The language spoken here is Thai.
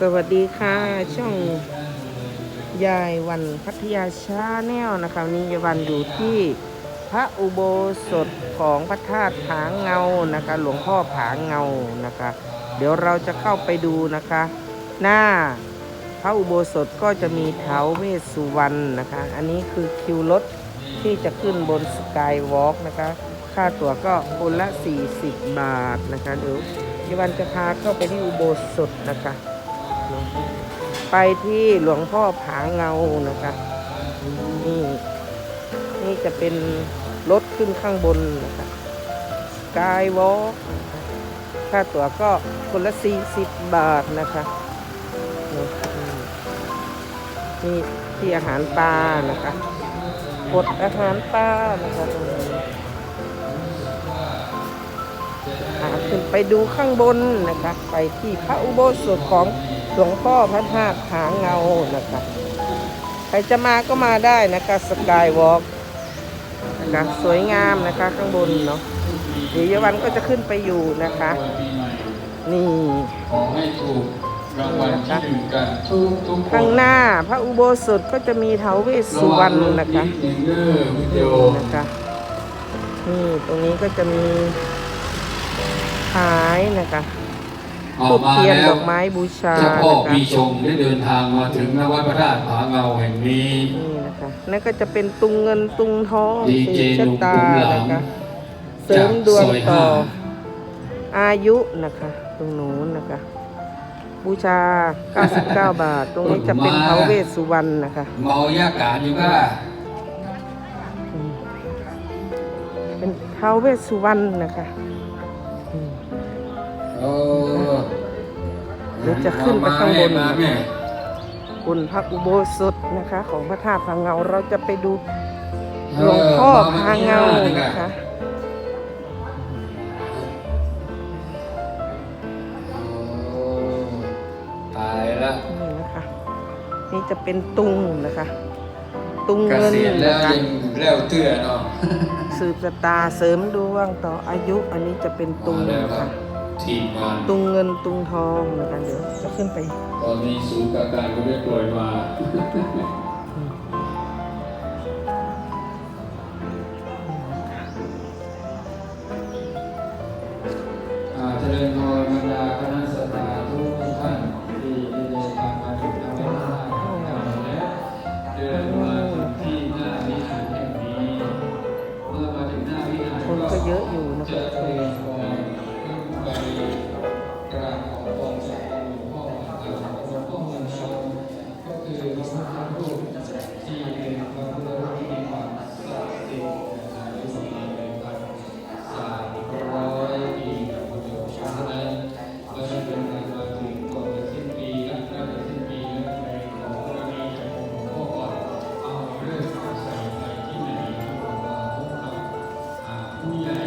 สวัสดีค่ะ ช่องยายวันพัทยาชาแนลนะคะวันนี้ยายวันอยู่ที่พระอุโบสถของพระธาตุผาเงานะคะ หลวงพ่อผาเงานะคะ เดี๋ยวเราจะเข้าไปดูนะคะ หน้าพระอุโบสถก็จะมีเท้าเวสสุวรรณนะคะ อันนี้คือคิวรถที่จะขึ้นบนสกายวอล์กนะคะ ค่าตั๋วก็คนละ 40 บาทนะคะเดี๋ยวยายวันจะพาเข้าไปที่อุโบสถนะคะ ไปที่หลวงพ่อผาเงานะคะนี่นี่จะเป็นรถขึ้นข้างบนนะคะสกายวอล์กค่าตั๋วก็คนละ 40 บาทนะคะนี่ที่อาหารปลานะคะกดอาหารปลานะคะตรงนี้ขึ้นไปดูข้างบนนะคะ ไปที่พระอุโบสถของ หลวงพ่อพระธาตุผางเงานะคะใครจะมาก็มาได้นะคะสกายวอล์กนะคะสวยงามนะคะข้างบนเนาะเดี๋ยวยวันก็จะขึ้นไปอยู่นะคะ นี่ขอให้ถูกรางวัลที่หนึ่งกันทุกทุกคนข้างหน้าพระอุโบสถก็จะมีเท้าวเวสสุวรรณนะคะนะคะ นี่ตรงนี้ก็จะมีขายนะคะ ทูกบมาเทียนแล้ดวอกไม้บูชาเจ้าพ่อนะคะปีชงได้เดินทางมาถึงนวัดพระธาตุผาเงาแห่งนี้ นี่นะคะนั่นก็จะเป็นตุงเงินตุงทองดีสีเจชะตาหนุ่มผมหลังนะคะเสริมดวงจากซอยต่อห้าอายุนะคะตรงนู้นนะคะ บูชา 99 บาท ตรงนี้จะเป็นเท้าวเวสสุวรรณนะคะเมายากาศอยู่ก็อืมเป็นเท้าวเวสสุวรรณนะคะอืมโอ้ เดี๋ยวจะขึ้นไปข้างบนมาแม่บนพระอุโบสถนะคะ ของพระธาตุพาเงาเราจะไปดูหลวงพ่อพาเงานะคะโอ้ตายละนี่นะคะ นี่จะเป็นตุงนะคะ ตุงเกเงินษียณแล้นะวคะยังแล้วเตื้อเนาะสืบชะตาเสริมดวงต่ออายุอันนี้จะเป็นตุงมาแล้วนะครัคะบ ตุงเงินตุงทองเหมือนกันเดี๋ยวจะขึ้นไปตอนนี้ศูนย์กางกลางก็ได้ปล่อยมาเจริญพรบรรดาคณะสตาทุกท่านที่เดินทางมาถึงแล้วเดินมาถึงที่นี่ที่คนก็เยอะอยู่นะครับ Yeah.